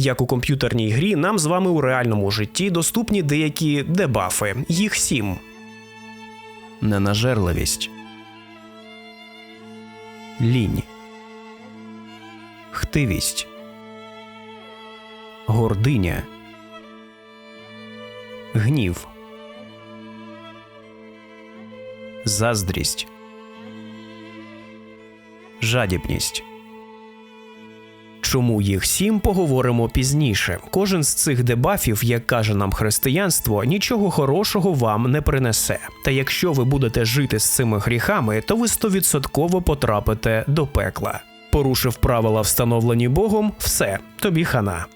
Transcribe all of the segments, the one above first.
Як у комп'ютерній грі, нам з вами у реальному житті доступні деякі дебафи. Їх сім. Ненажерливість. Лінь. Хтивість. Гординя. Гнів. Заздрість. Жадібність. Чому їх сім поговоримо пізніше. Кожен з цих дебафів, як каже нам християнство, нічого хорошого вам не принесе. Та якщо ви будете жити з цими гріхами, то ви стовідсотково потрапите до пекла. Порушив правила, встановлені Богом, все, тобі хана.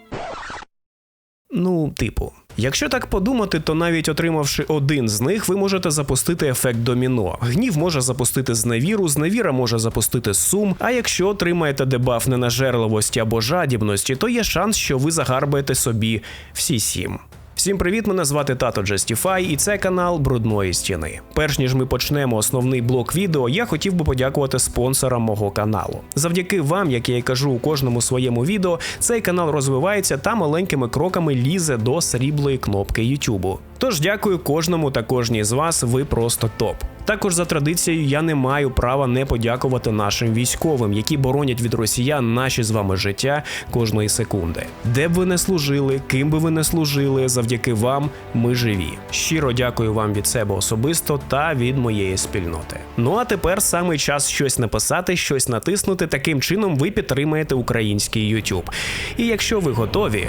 Ну, типу. Якщо так подумати, то навіть отримавши один з них, ви можете запустити ефект доміно. Гнів може запустити зневіру, зневіра може запустити сум. А якщо отримаєте дебаф ненажерливості або жадібності, то є шанс, що ви загарбаєте собі всі сім. Всім привіт, мене звати Тато Джастіфай, і це канал Брудної стіни. Перш ніж ми почнемо основний блок відео, я хотів би подякувати спонсорам мого каналу. Завдяки вам, як я і кажу у кожному своєму відео, цей канал розвивається та маленькими кроками лізе до сріблої кнопки Ютубу. Тож дякую кожному та кожній з вас, ви просто топ. Також за традицією я не маю права не подякувати нашим військовим, які боронять від росіян наші з вами життя кожної секунди. Де б ви не служили, ким би ви не служили, завдяки вам ми живі. Щиро дякую вам від себе особисто та від моєї спільноти. Ну а тепер саме час щось написати, щось натиснути. Таким чином ви підтримаєте український YouTube. І якщо ви готові,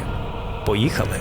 поїхали.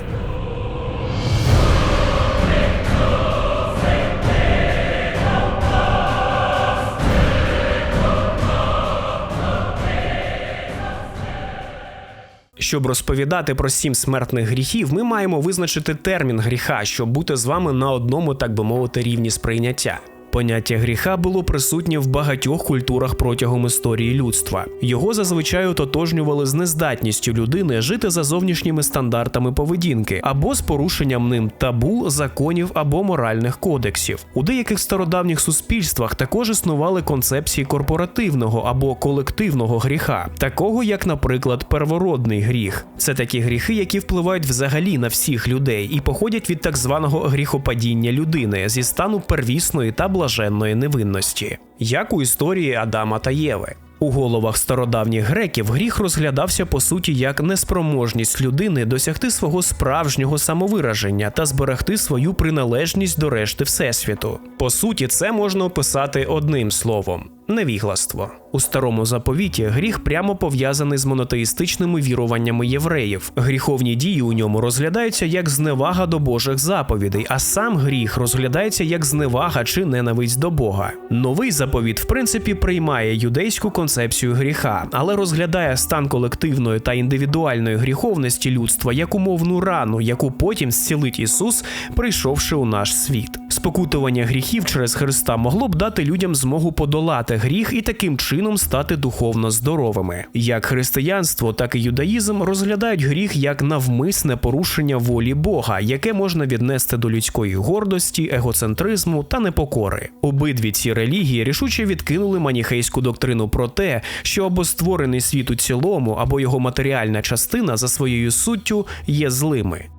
Щоб розповідати про сім смертних гріхів, ми маємо визначити термін гріха, щоб бути з вами на одному, так би мовити, рівні сприйняття. Поняття гріха було присутнє в багатьох культурах протягом історії людства. Його зазвичай ототожнювали з нездатністю людини жити за зовнішніми стандартами поведінки або з порушенням ним табу, законів або моральних кодексів. У деяких стародавніх суспільствах також існували концепції корпоративного або колективного гріха, такого як, наприклад, первородний гріх. Це такі гріхи, які впливають взагалі на всіх людей і походять від так званого гріхопадіння людини зі стану первісної та блаженної невинності, як у історії Адама та Єви. У головах стародавніх греків гріх розглядався по суті як неспроможність людини досягти свого справжнього самовираження та зберегти свою приналежність до решти всесвіту. По суті, це можна описати одним словом. Невігластво у старому заповіті гріх прямо пов'язаний з монотеїстичними віруваннями євреїв. Гріховні дії у ньому розглядаються як зневага до Божих заповідей, а сам гріх розглядається як зневага чи ненависть до Бога. Новий заповіт, в принципі, приймає юдейську концепцію гріха, але розглядає стан колективної та індивідуальної гріховності людства як умовну рану, яку потім зцілить Ісус, прийшовши у наш світ. Спокутування гріхів через Христа могло б дати людям змогу подолати гріх і таким чином стати духовно здоровими. Як християнство, так і юдаїзм розглядають гріх як навмисне порушення волі Бога, яке можна віднести до людської гордості, егоцентризму та непокори. Обидві ці релігії рішуче відкинули маніхейську доктрину про те, що або створений світ у цілому, або його матеріальна частина за своєю суттю є злими.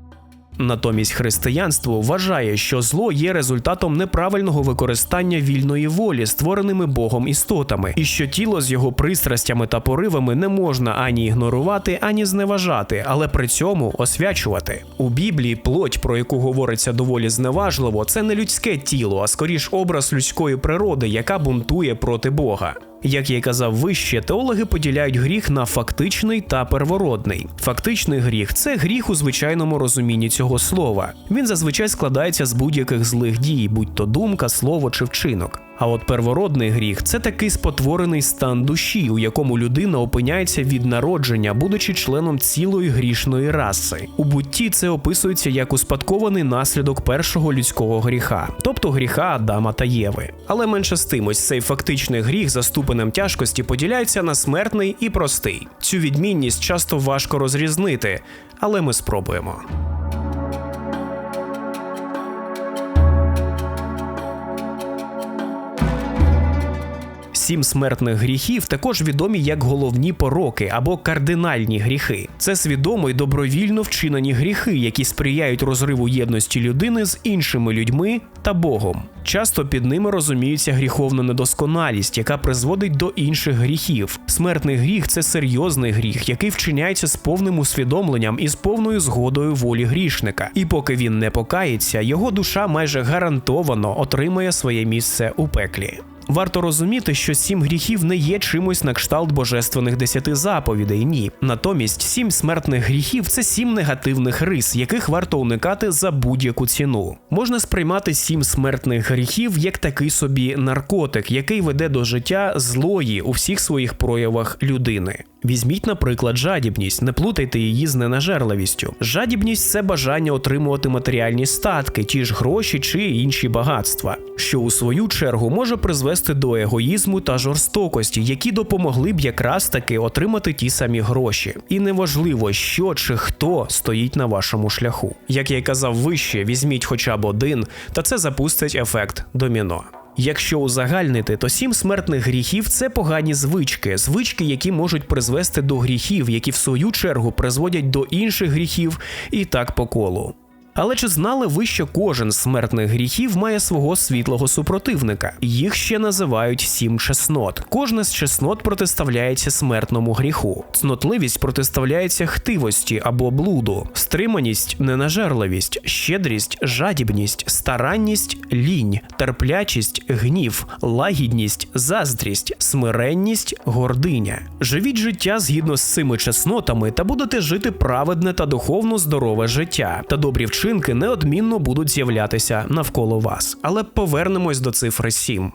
Натомість християнство вважає, що зло є результатом неправильного використання вільної волі, створеними Богом істотами, і що тіло з його пристрастями та поривами не можна ані ігнорувати, ані зневажати, але при цьому освячувати. У Біблії плоть, про яку говориться доволі зневажливо, це не людське тіло, а скоріш образ людської природи, яка бунтує проти Бога. Як я й казав вище, теологи поділяють гріх на фактичний та первородний. Фактичний гріх це гріх у звичайному розумінні цього слова. Він зазвичай складається з будь-яких злих дій, будь то думка, слово чи вчинок. А от первородний гріх це такий спотворений стан душі, у якому людина опиняється від народження, будучи членом цілої грішної раси. У бутті це описується як успадкований наслідок першого людського гріха, тобто гріха Адама та Єви. Але менше з тим, ось цей фактичний гріх за ступенем тяжкості поділяється на смертний і простий. Цю відмінність часто важко розрізнити, але ми спробуємо. Сім смертних гріхів також відомі як головні пороки або кардинальні гріхи. Це свідомо й добровільно вчинені гріхи, які сприяють розриву єдності людини з іншими людьми та Богом. Часто під ними розуміється гріховна недосконалість, яка призводить до інших гріхів. Смертний гріх це серйозний гріх, який вчиняється з повним усвідомленням і з повною згодою волі грішника. І поки він не покається, його душа майже гарантовано отримає своє місце у пеклі. Варто розуміти, що сім гріхів не є чимось на кшталт божественних десяти заповідей. Ні. Натомість сім смертних гріхів це сім негативних рис, яких варто уникати за будь-яку ціну. Можна сприймати сім смертних гріхів як такий собі наркотик, який веде до життя злої у всіх своїх проявах людини. Візьміть, наприклад, жадібність, не плутайте її з ненажерливістю. Жадібність це бажання отримувати матеріальні статки, ті ж гроші чи інші багатства, що у свою чергу може призвести до егоїзму та жорстокості, які допомогли б якраз таки отримати ті самі гроші. І неважливо, що чи хто стоїть на вашому шляху. Як я й казав вище, візьміть хоча б один, та це запустить ефект доміно. Якщо узагальнити, то сім смертних гріхів це погані звички, звички, які можуть призвести до гріхів, які в свою чергу призводять до інших гріхів, і так по колу. Але чи знали ви, що кожен з смертних гріхів має свого світлого супротивника? Їх ще називають сім чеснот. Кожна з чеснот протиставляється смертному гріху. Цнотливість протиставляється хтивості або блуду, стриманість, ненажерливість, щедрість, жадібність, старанність, лінь, терплячість, гнів, лагідність, заздрість, смиренність, гординя. Живіть життя згідно з цими чеснотами та будете жити праведне та духовно здорове життя та добрі вчинки вчинки неодмінно будуть з'являтися навколо вас. Але повернемось до цифри 7.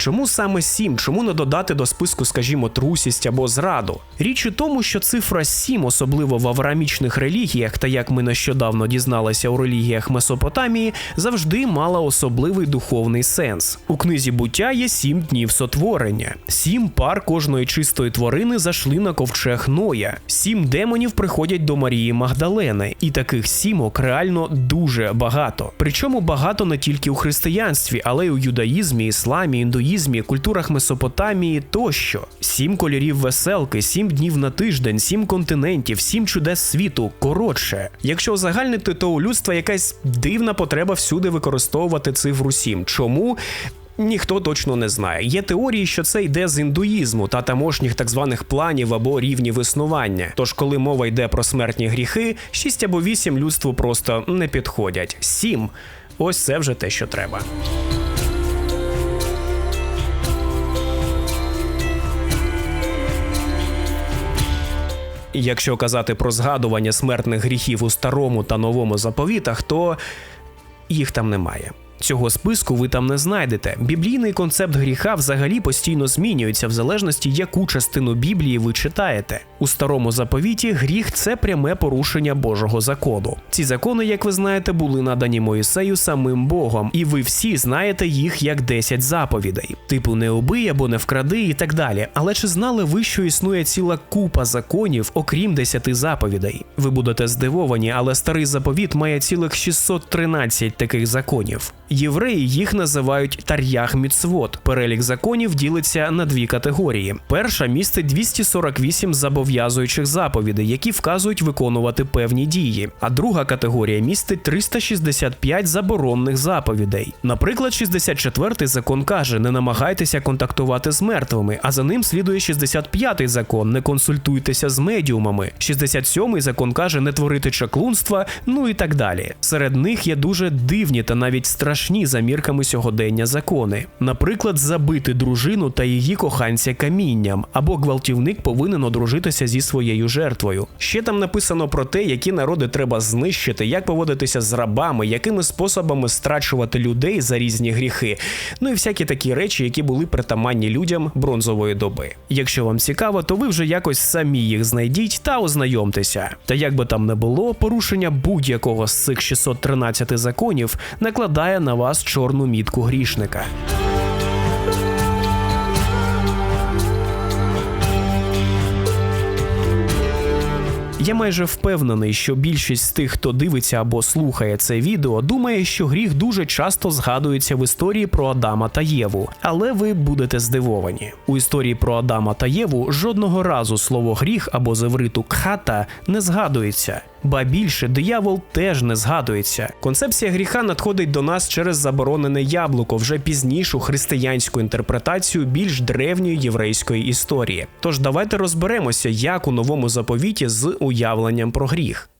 Чому саме 7? Чому не додати до списку, скажімо, трусість або зраду? Річ у тому, що цифра 7, особливо в авраамічних релігіях, та як ми нещодавно дізналися у релігіях Месопотамії, завжди мала особливий духовний сенс. У книзі буття є сім днів сотворення, сім пар кожної чистої тварини зайшли на ковчег Ноя, сім демонів приходять до Марії Магдалени, і таких сімок реально дуже багато. Причому багато не тільки у християнстві, але й у юдаїзмі, ісламі, індуїзмі індуїзмі, культурах Месопотамії тощо. Сім кольорів веселки, сім днів на тиждень, сім континентів, сім чудес світу. Коротше, якщо узагальнити, то у людства якась дивна потреба всюди використовувати цифру 7. Чому? Ніхто точно не знає. Є теорії, що це йде з індуїзму та тамошніх так званих планів або рівнів існування. Тож, коли мова йде про смертні гріхи, 6 або 8 людству просто не підходять. 7 – ось це вже те, що треба. Якщо казати про згадування смертних гріхів у старому та новому заповітах, то їх там немає. Цього списку ви там не знайдете. Біблійний концепт гріха взагалі постійно змінюється в залежності, яку частину Біблії ви читаєте. У старому заповіті гріх це пряме порушення Божого закону. Ці закони, як ви знаєте, були надані Моїсею самим Богом, і ви всі знаєте їх як 10 заповідей, типу не убий або не вкради і так далі. Але чи знали ви, що існує ціла купа законів, окрім 10 заповідей? Ви будете здивовані, але старий заповіт має цілих 613 таких законів. Євреї їх називають тар'ях міцвот. Перелік законів ділиться на дві категорії. Перша містить 248 зобов'язуючих заповідей, які вказують виконувати певні дії. А друга категорія містить 365 заборонних заповідей. Наприклад, 64-й закон каже: не намагайтеся контактувати з мертвими, а за ним слідує 65-й закон: не консультуйтеся з медіумами. 67-й закон каже не творити чаклунства, ну і так далі. Серед них є дуже дивні та навіть страшні страшні за мірками сьогодення закони. Наприклад, забити дружину та її коханця камінням, або гвалтівник повинен одружитися зі своєю жертвою. Ще там написано про те, які народи треба знищити, як поводитися з рабами, якими способами страчувати людей за різні гріхи. Ну і всякі такі речі, які були притаманні людям бронзової доби. Якщо вам цікаво, то ви вже якось самі їх знайдіть та ознайомтеся. Та як би там не було, порушення будь-якого з цих 613 законів накладає на вас чорну мітку грішника. Я майже впевнений, що більшість з тих, хто дивиться або слухає це відео, думає, що гріх дуже часто згадується в історії про Адама та Єву, але ви будете здивовані. У історії про Адама та Єву жодного разу слово гріх або з івриту кхата не згадується. Ба більше диявол теж не згадується. Концепція гріха надходить до нас через заборонене яблуко вже пізнішу християнську інтерпретацію більш древньої єврейської історії. Тож давайте розберемося, як у новому заповіті з уявленням про гріх.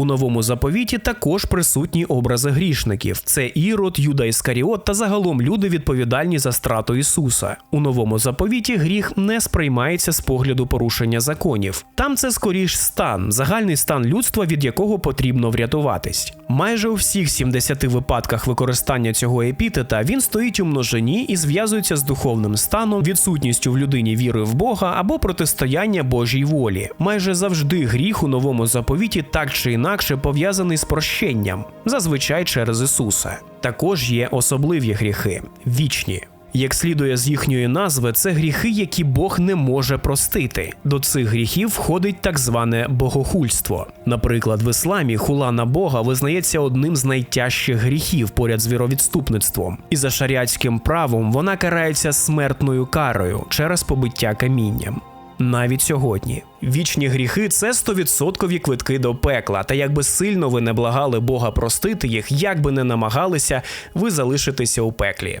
У новому заповіті також присутні образи грішників: це Ірод, Юда Іскаріот та загалом люди відповідальні за страту Ісуса. У новому заповіті гріх не сприймається з погляду порушення законів. Там це скоріш стан, загальний стан людства, від якого потрібно врятуватись. Майже у всіх 70 випадках використання цього епітета він стоїть у множині і зв'язується з духовним станом, відсутністю в людині віри в Бога або протистояння Божій волі. Майже завжди гріх у новому заповіті так чи інакше пов'язаний з прощенням, зазвичай через Ісуса. Також є особливі гріхи вічні. Як слідує з їхньої назви, це гріхи, які Бог не може простити. До цих гріхів входить так зване богохульство. Наприклад, в ісламі хула на Бога визнається одним з найтяжчих гріхів поряд з віровідступництвом, і за шаріатським правом вона карається смертною карою через побиття камінням. Навіть сьогодні вічні гріхи це стовідсоткові квитки до пекла. Та якби сильно ви не благали Бога простити їх, як би не намагалися, ви залишитеся у пеклі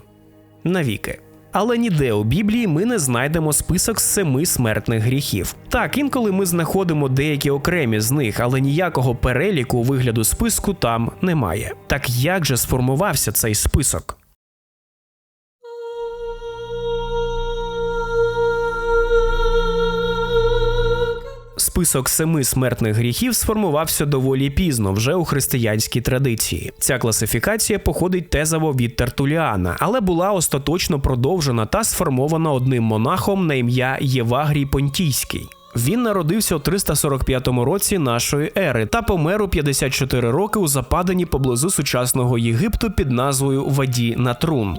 навіки. Але ніде у Біблії ми не знайдемо список семи смертних гріхів. Так, інколи ми знаходимо деякі окремі з них, але ніякого переліку вигляду списку там немає. Так як же сформувався цей список? Список семи смертних гріхів сформувався доволі пізно, вже у християнській традиції. Ця класифікація походить тезово від Тертуліана, але була остаточно продовжена та сформована одним монахом на ім'я Євагрій Понтійський. Він народився у 345 році нашої ери та помер у 54 роки у западині поблизу сучасного Єгипту під назвою Ваді Натрун.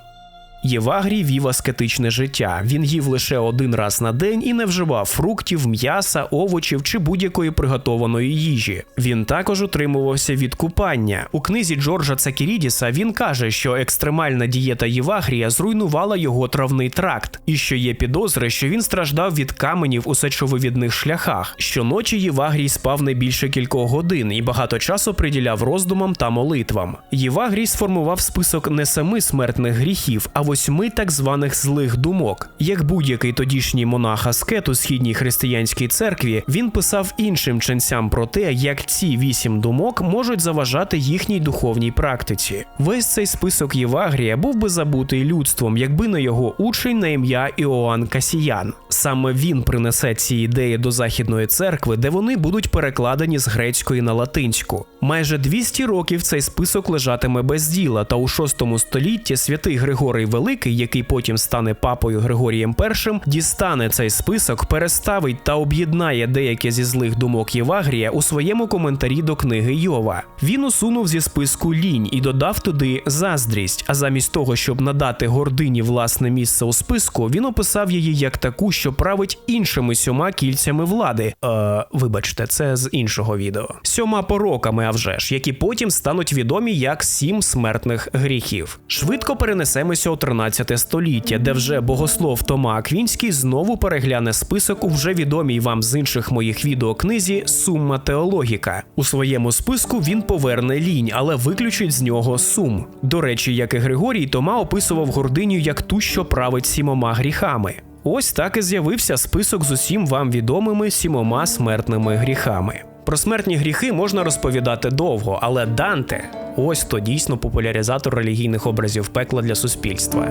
Євагрій вів аскетичне життя. Він їв лише один раз на день і не вживав фруктів, м'яса, овочів чи будь-якої приготованої їжі. Він також утримувався від купання. У книзі Джорджа Цакірідіса він каже, що екстремальна дієта Євагрія зруйнувала його травний тракт, і що є підозри, що він страждав від каменів у сечовивідних шляхах. Щоночі Євагрій спав не більше кількох годин і багато часу приділяв роздумам та молитвам. Євагрій сформував список не семи смертних гріхів, а восьми так званих злих думок. Як будь-який тодішній монах аскет у східній християнській церкві, він писав іншим ченцям про те, як ці вісім думок можуть заважати їхній духовній практиці. Весь цей список Євагрія був би забутий людством, якби не його учень на ім'я Іоанн Касіян. Саме він принесе ці ідеї до західної церкви, де вони будуть перекладені з грецької на латинську. Майже 200 років цей список лежатиме без діла, та у 6 столітті святий Григорий Великий, який потім стане папою Григорієм І, дістане цей список, переставить та об'єднає деякі зі злих думок Євагрія у своєму коментарі до книги Йова. Він усунув зі списку лінь і додав туди заздрість. А замість того, щоб надати гордині власне місце у списку, він описав її як таку, що править іншими сьома кільцями влади. Е, Вибачте, це з іншого відео. Сьома пороками, а вже ж, які потім стануть відомі як сім смертних гріхів. Швидко перенесемося у 13 століття, де вже богослов Тома Аквінський знову перегляне список у вже відомій вам з інших моїх відео книзі Сумма теологіка. У своєму списку він поверне лінь, але виключить з нього сум. До речі, як і Григорій, Тома описував гординю як ту, що править сімома гріхами. Ось так і з'явився список з усім вам відомими сімома смертними гріхами. Про смертні гріхи можна розповідати довго, але Данте ось то дійсно популяризатор релігійних образів пекла для суспільства.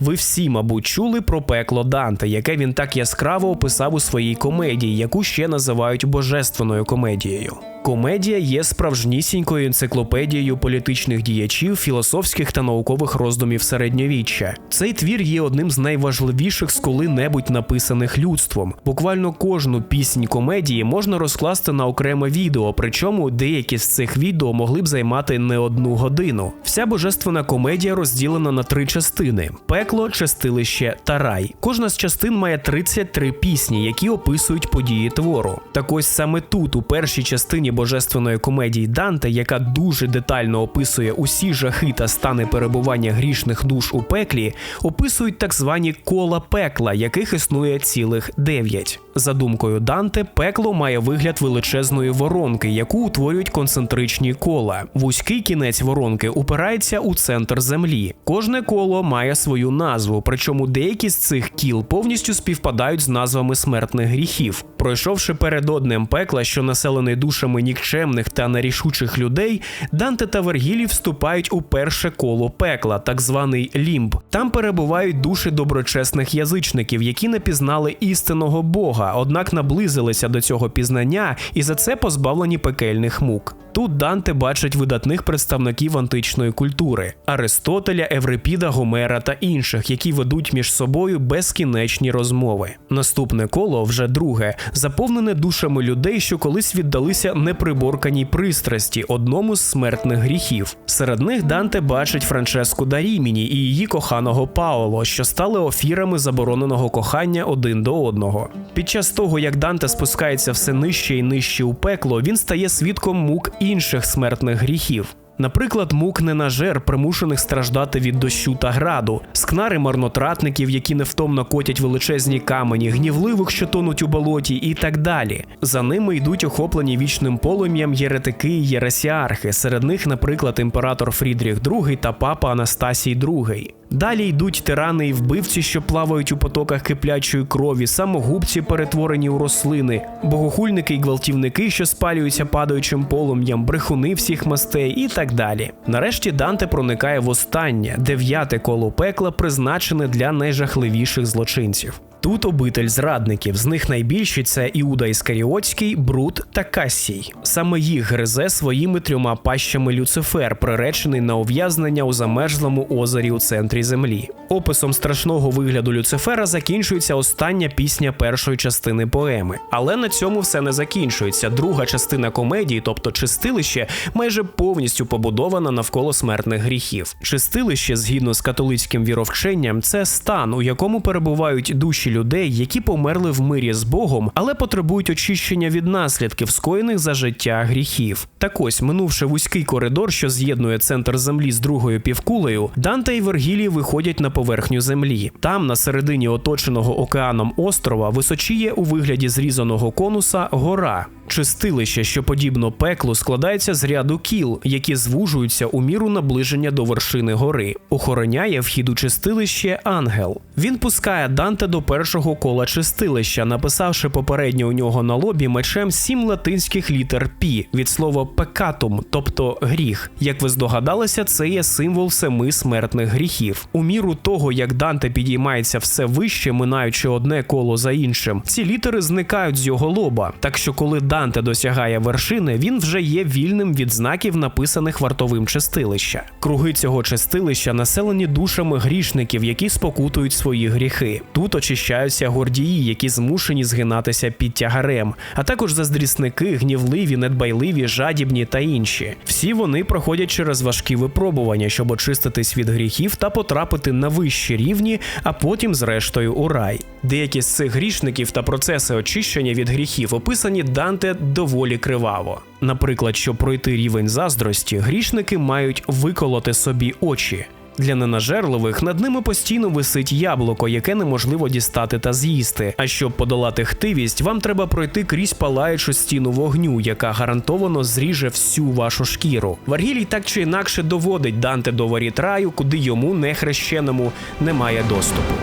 Ви всі, мабуть, чули про пекло Данте, яке він так яскраво описав у своїй комедії, яку ще називають божественною комедією. Комедія є справжнісінькою енциклопедією політичних діячів, філософських та наукових роздумів середньовіччя. Цей твір є одним з найважливіших з коли-небудь написаних людством. Буквально кожну піснь комедії можна розкласти на окреме відео, причому деякі з цих відео могли б займати не одну годину. Вся божественна комедія розділена на три частини: пекло, чистилище та рай. Кожна з частин має 33 пісні, які описують події твору. Так ось саме тут, у першій частині божественної комедії Данте, яка дуже детально описує усі жахи та стани перебування грішних душ у пеклі, описують так звані кола пекла, яких існує цілих дев'ять. За думкою Данте, пекло має вигляд величезної воронки, яку утворюють концентричні кола. Вузький кінець воронки упирається у центр землі. Кожне коло має свою назву, причому деякі з цих кіл повністю співпадають з назвами смертних гріхів. Пройшовши перед одним пекла, що населений душами нікчемних та нерішучих людей, Данте та Вергілій вступають у перше коло пекла, так званий лімб. Там перебувають душі доброчесних язичників, які не пізнали істинного Бога, однак наблизилися до цього пізнання і за це позбавлені пекельних мук. Тут Данте бачить видатних представників античної культури Аристотеля, Еврипіда, Гомера та інших, які ведуть між собою безкінечні розмови. Наступне коло, вже друге, заповнене душами людей, що колись віддалися неприборканій пристрасті, одному з смертних гріхів. Серед них Данте бачить Франческу Даріміні і її коханого Паоло, що стали офірами забороненого кохання один до одного. Під час того, як Данте спускається все нижче і нижче у пекло, він стає свідком мук інших смертних гріхів. Наприклад, мук ненажер, примушених страждати від дощу та граду, скнари марнотратників, які невтомно котять величезні камені, гнівливих, що тонуть у болоті, і так далі. За ними йдуть охоплені вічним полум'ям єретики і єресіархи. Серед них, наприклад, імператор Фрідріх II та папа Анастасій II. Далі йдуть тирани і вбивці, що плавають у потоках киплячої крові, самогубці, перетворені у рослини, богохульники й гвалтівники, що спалюються падаючим полум'ям, брехуни всіх мастей і так далі. Нарешті Данте проникає в останнє дев'яте коло пекла, призначене для найжахливіших злочинців. Тут обитель зрадників, з них найбільші це Іуда Іскаріотський, Брут та Кассій. Саме їх гризе своїми трьома пащами Люцифер, приречений на ув'язнення у замерзлому озері у центрі землі. Описом страшного вигляду Люцифера закінчується остання пісня першої частини поеми. Але на цьому все не закінчується. Друга частина комедії, тобто чистилище, майже повністю побудована навколо смертних гріхів. Чистилище, згідно з католицьким віровченням, це стан, у якому перебувають душі людей, які померли в мирі з Богом, але потребують очищення від наслідків, скоєних за життя гріхів. Так ось, минувши вузький коридор, що з'єднує центр землі з другою півкулею, Данте і Вергілій виходять на поверхню землі. Там, на середині оточеного океаном острова, височіє у вигляді зрізаного конуса гора. Чистилище, що подібно пеклу, складається з ряду кіл, які звужуються у міру наближення до вершини гори. Охороняє вхід у чистилище ангел. Він пускає Данте до першого кола чистилища, написавши попередньо у нього на лобі мечем сім латинських літер пі від слова пекатум, тобто гріх. Як ви здогадалися, це є символ семи смертних гріхів. У міру того, як Данте підіймається все вище, минаючи одне коло за іншим, ці літери зникають з його лоба. Так що, коли Данте досягає вершини, він вже є вільним від знаків, написаних вартовим чистилища. Круги цього чистилища населені душами грішників, які спокутують свої гріхи. Тут очищаються гордії, які змушені згинатися під тягарем, а також заздрісники, гнівливі, недбайливі, жадібні та інші. Всі вони проходять через важкі випробування, щоб очиститись від гріхів та потрапити на вищі рівні, а потім, зрештою, у рай. Деякі з цих грішників та процеси очищення від гріхів описані Данте доволі криваво. Наприклад, щоб пройти рівень заздрості, грішники мають виколоти собі очі. Для ненажерливих над ними постійно висить яблуко, яке неможливо дістати та з'їсти. А щоб подолати хтивість, вам треба пройти крізь палаючу стіну вогню, яка гарантовано зріже всю вашу шкіру. Варгілій так чи інакше доводить Данте до воріт раю, куди йому нехрещеному немає доступу.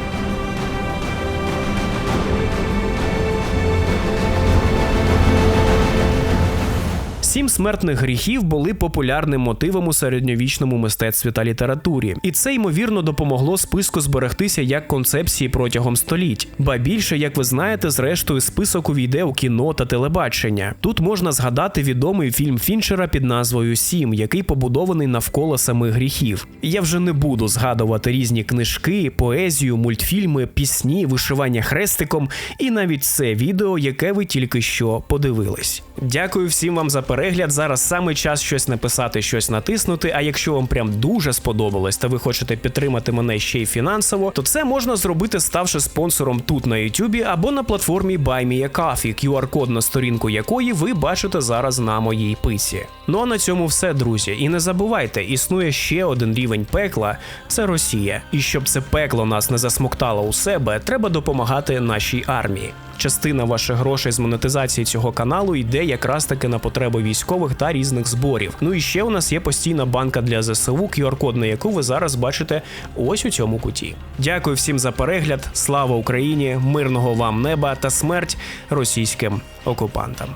Смертних гріхів були популярним мотивом у середньовічному мистецтві та літературі, і це ймовірно допомогло списку зберегтися як концепції протягом століть. Ба більше, як ви знаєте, зрештою список увійде у кіно та телебачення. Тут можна згадати відомий фільм Фінчера під назвою Сім, який побудований навколо самих гріхів. Я вже не буду згадувати різні книжки, поезію, мультфільми, пісні, вишивання хрестиком і навіть це відео, яке ви тільки що подивились. Дякую всім вам за перегляд. Зараз саме час щось написати, щось натиснути. А якщо вам прям дуже сподобалось та ви хочете підтримати мене ще й фінансово, то це можна зробити, ставши спонсором тут на YouTube або на платформі BuyMeACoffee, QR-код на сторінку якої ви бачите зараз на моїй писі. Ну а на цьому все, друзі. І не забувайте, існує ще один рівень пекла це Росія. І щоб це пекло нас не засмоктало у себе, треба допомагати нашій армії. Частина ваших грошей з монетизації цього каналу йде якраз таки на потреби військових та різних зборів. Ну і ще у нас є постійна банка для ЗСУ, QR-код на яку ви зараз бачите ось у цьому куті. Дякую всім за перегляд. Слава Україні! Мирного вам неба та смерть російським окупантам.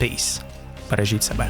Peace. Бережіть себе.